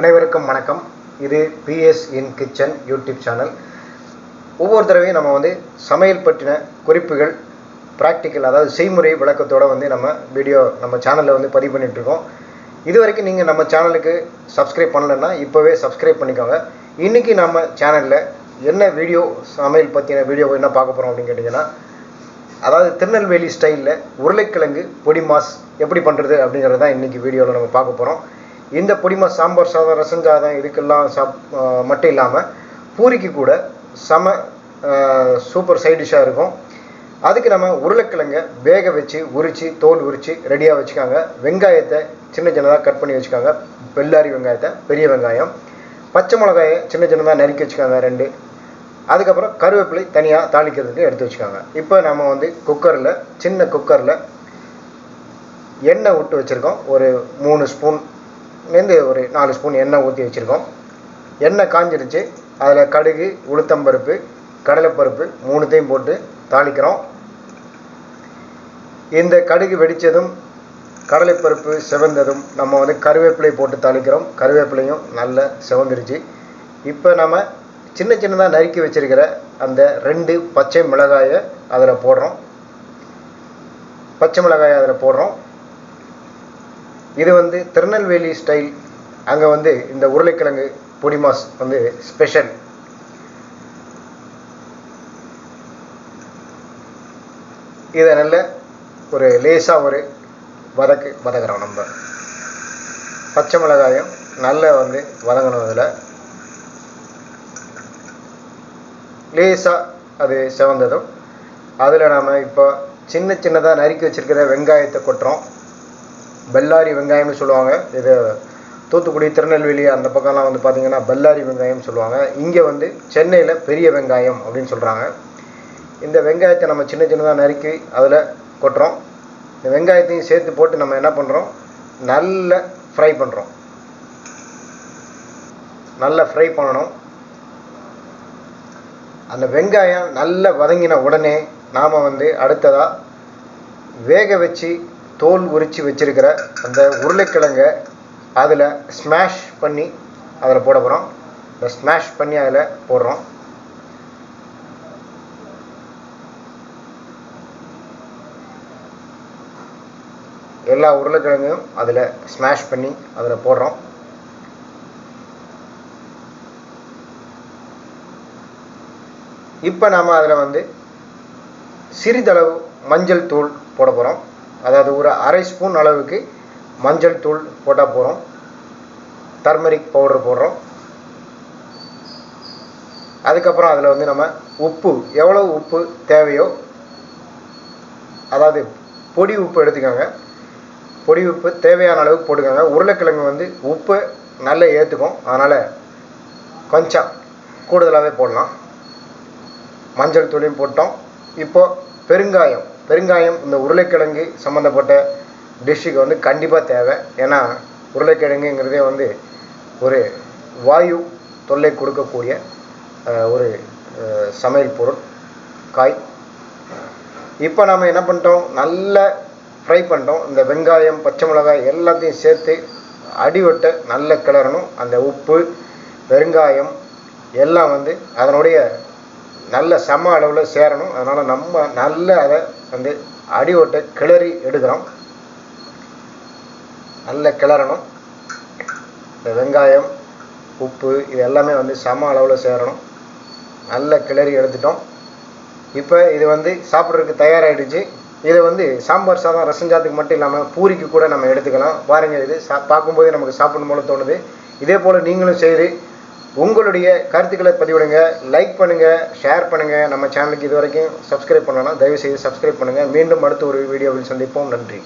அனைவருக்கும் வணக்கம். இது பிஎஸ் இன் கிச்சன் யூடியூப் சேனல். ஒவ்வொரு தடவையும் நம்ம வந்து சமையல் பற்றின குறிப்புகள் ப்ராக்டிக்கல் அதாவது செய்முறை விளக்கத்தோடு வந்து நம்ம வீடியோ நம்ம சேனலில் வந்து பதிவு பண்ணிகிட்ருக்கோம் இது வரைக்கும் நீங்கள் நம்ம சேனலுக்கு சப்ஸ்கிரைப் பண்ணலைன்னா இப்போவே சப்ஸ்கிரைப் பண்ணிக்கோங்க. இன்றைக்கி நம்ம சேனலில் என்ன வீடியோ சமையல் பற்றின வீடியோ என்ன பார்க்க போகிறோம் அப்படின்னு கேட்டிங்கன்னா அதாவது திருநெல்வேலி ஸ்டைலில் உருளைக்கிழங்கு பொடி மாஸ் எப்படி பண்ணுறது அப்படிங்கிறது தான் இன்றைக்கி வீடியோவில் நம்ம பார்க்க போகிறோம் இந்த பொடிம சாம்பார் சாதம் ரசம் சாதம் இதுக்கெல்லாம் சாப் மட்டும் இல்லாமல் பூரிக்கு கூட செம சூப்பர் சைட் டிஷ்ஷாக இருக்கும். அதுக்கு நம்ம உருளைக்கிழங்க வேக வச்சு உரித்து தோல் உரித்து ரெடியாக வச்சுக்காங்க. வெங்காயத்தை சின்ன சின்னதாக கட் பண்ணி வச்சுக்காங்க. பெல்லாரி வெங்காயத்தை பெரிய வெங்காயம். பச்சை மிளகாயை சின்ன சின்னதாக நறுக்கி வச்சுக்காங்க ரெண்டு. அதுக்கப்புறம் கருவேப்பிலை தனியாக தாளிக்கிறதுக்கு எடுத்து வச்சுக்காங்க. இப்போ நம்ம வந்து குக்கரில் சின்ன குக்கரில் எண்ணெய் விட்டு வச்சுருக்கோம். ஒரு மூணு ஸ்பூன் நேர்ந்து ஒரு நாலு ஸ்பூன் எண்ணெய் ஊற்றி வச்சுருக்கோம். எண்ணெய் காஞ்சிருச்சு. அதில் கடுகு உளுத்தம்பருப்பு கடலைப்பருப்பு மூணுத்தையும் போட்டு தாளிக்கிறோம். இந்த கடுகு வெடித்ததும் கடலைப்பருப்பு செவந்ததும் நம்ம வந்து கருவேப்பிலை போட்டு தாளிக்கிறோம். கருவேப்பிலையும் நல்லா செவந்துருச்சு. இப்போ நம்ம சின்ன சின்னதாக நறுக்கி வச்சிருக்கிற அந்த ரெண்டு பச்சை மிளகாயை அதில் போடுறோம். பச்சை மிளகாயை அதில் போடுறோம். இது வந்து திருநெல்வேலி ஸ்டைல் அங்கே வந்து இந்த உருளைக்கிழங்கு பொடிமாஸ் வந்து ஸ்பெஷல் இதை நல்ல ஒரு லேசாக ஒரு வதக்கு வதக்குறோம் நம்ம. பச்சை மிளகாயும் நல்ல வந்து வதங்கணும் இதில். லேசாக அது செவந்ததும். அதில் நாம் இப்போ சின்ன சின்னதாக நறுக்கி வச்சுருக்கிற வெங்காயத்தை கொட்டுறோம். பெல்லாரி வெங்காயம்னு சொல்லுவாங்க. இது தூத்துக்குடி திருநெல்வேலி அந்த பக்கம்லாம் வந்து பார்த்திங்கன்னா பெல்லாரி வெங்காயம்னு சொல்லுவாங்க. இங்கே வந்து சென்னையில் பெரிய வெங்காயம் அப்படின்னு சொல்கிறாங்க இந்த வெங்காயத்தை நம்ம சின்ன சின்னதாக நறுக்கி அதில் கொட்டுறோம். இந்த வெங்காயத்தையும் சேர்த்து போட்டு நம்ம என்ன பண்ணுறோம் நல்ல ஃப்ரை பண்ணுறோம் நல்லா ஃப்ரை பண்ணணும். அந்த வெங்காயம் நல்லா வதங்கின உடனே நாம் வந்து அடுத்ததாக வேக வச்சு தோல் உரித்து வச்சிருக்கிற அந்த உருளைக்கிழங்கை அதில் ஸ்மாஷ் பண்ணி அதில் போட போகிறோம் இந்த ஸ்மாஷ் பண்ணி அதில் போடுறோம். எல்லா உருளைக்கிழங்கையும் அதில் ஸ்மாஷ் பண்ணி அதில் போடுறோம். இப்போ நாம் அதில் வந்து சிறிதளவு மஞ்சள் தூள் போட போகிறோம் அதாவது ஒரு அரை ஸ்பூன் அளவுக்கு மஞ்சள் தூள் போட்டால் போகிறோம் டர்மரிக் பவுடர் போடுறோம். அதுக்கப்புறம் அதில் வந்து நம்ம உப்பு எவ்வளோ உப்பு தேவையோ அதாவது பொடி உப்பு எடுத்துக்கோங்க. பொடி உப்பு தேவையான அளவுக்கு போட்டுக்கோங்க. உருளைக்கிழங்கு வந்து உப்பு நல்லா ஏற்றுக்கும் அதனால் கொஞ்சம் கூடுதலாகவே போடலாம். மஞ்சள் தூளையும் போட்டோம். இப்போது பெருங்காயம். பெருங்காயம் இந்த உருளைக்கிழங்கு சம்மந்தப்பட்ட டிஷ்ஷுக்கு வந்து கண்டிப்பாக தேவை. ஏன்னா உருளைக்கிழங்குங்கிறதே வந்து ஒரு வாயு தொல்லை கொடுக்கக்கூடிய ஒரு சமையல் பொருள் காய். இப்போ நம்ம என்ன பண்ணிட்டோம்? நல்ல ஃப்ரை பண்ணிட்டோம். இந்த வெங்காயம் பச்சை மிளகாய் எல்லாத்தையும் சேர்த்து அடிவட்ட நல்ல கிளறணும். அந்த உப்பு பெருங்காயம் எல்லாம் வந்து அதனுடைய நல்ல சம அளவில் சேரணும். அதனால் நம்ம நல்ல அதை வந்து ஓட்டை கிளறி எடுக்கிறோம். நல்ல கிளறணும். இந்த வெங்காயம் உப்பு இது எல்லாமே வந்து சம அளவில் சேரணும். நல்ல கிளறி எடுத்துட்டோம். இப்போ இது வந்து சாப்பிட்றதுக்கு தயாராகிடுச்சு இதை வந்து சாம்பார் சாதம் ரசஞ்சாத்துக்கு மட்டும் இல்லாமல் பூரிக்கு கூட நம்ம எடுத்துக்கலாம். பாருங்கள் இது சா பார்க்கும்போதே நமக்கு சாப்பிடணும் போல தோணுது. இதே போல் நீங்களும் செய்து உங்களுடைய கருத்துக்களை பதிவிடுங்க லைக் பண்ணுங்கள் ஷேர் பண்ணுங்கள் நம்ம சேனலுக்கு இது வரைக்கும் சப்ஸ்கிரைப் பண்ணலாம் தயவு செய்து சப்ஸ்கிரைப் பண்ணுங்கள் மீண்டும் அடுத்த ஒரு வீடியோவில் சந்திப்போம். நன்றி.